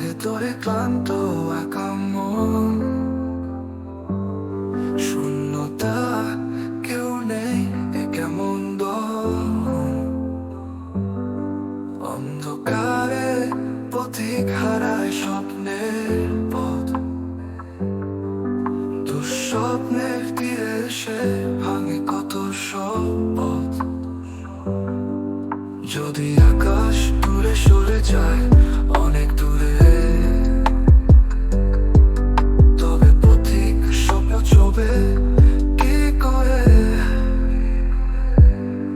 ভেতরে ক্লান্ত একা মন শূন্যতা কেউ নেই এ কেমন অন্ধকারে পথিক হারায় স্বপ্নের পথ দুঃস্বপ্নের তীরে সে ভাঙে কত শপথ যদি আকাশ দূরে সরে যায়, অনেক দূরে। তবে পথিক স্বপ্ন চবে কি করে?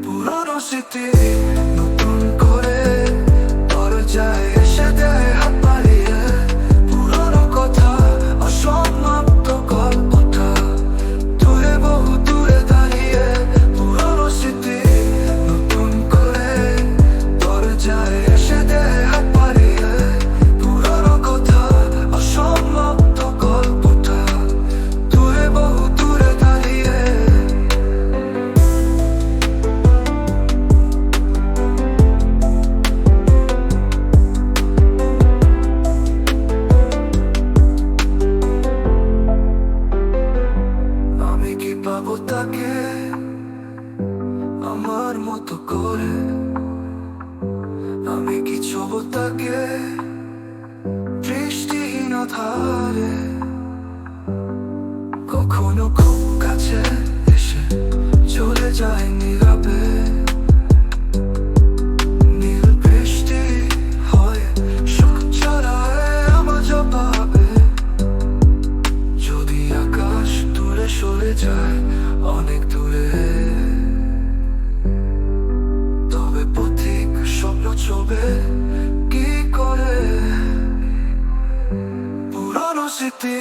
পুরনো স্মৃতি পাবো আমার মতো করে। আমি কি ছব তাকে ধারে কখনো খুব কাছে এসে চলে যায় নীরবে। স্বপ্ন ছবে কি করে পুরনো স্মৃতি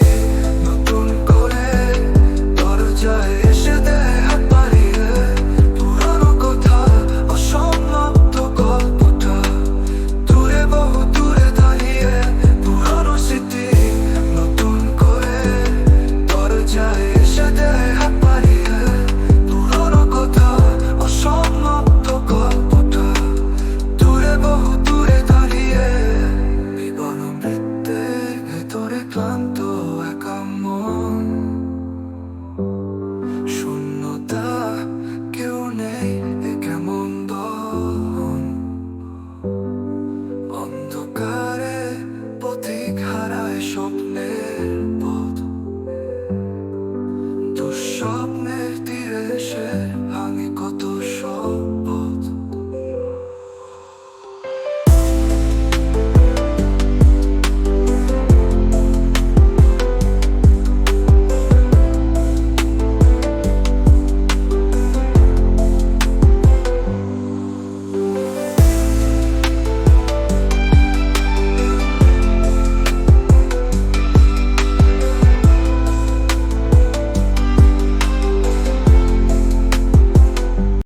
স্বপ্নের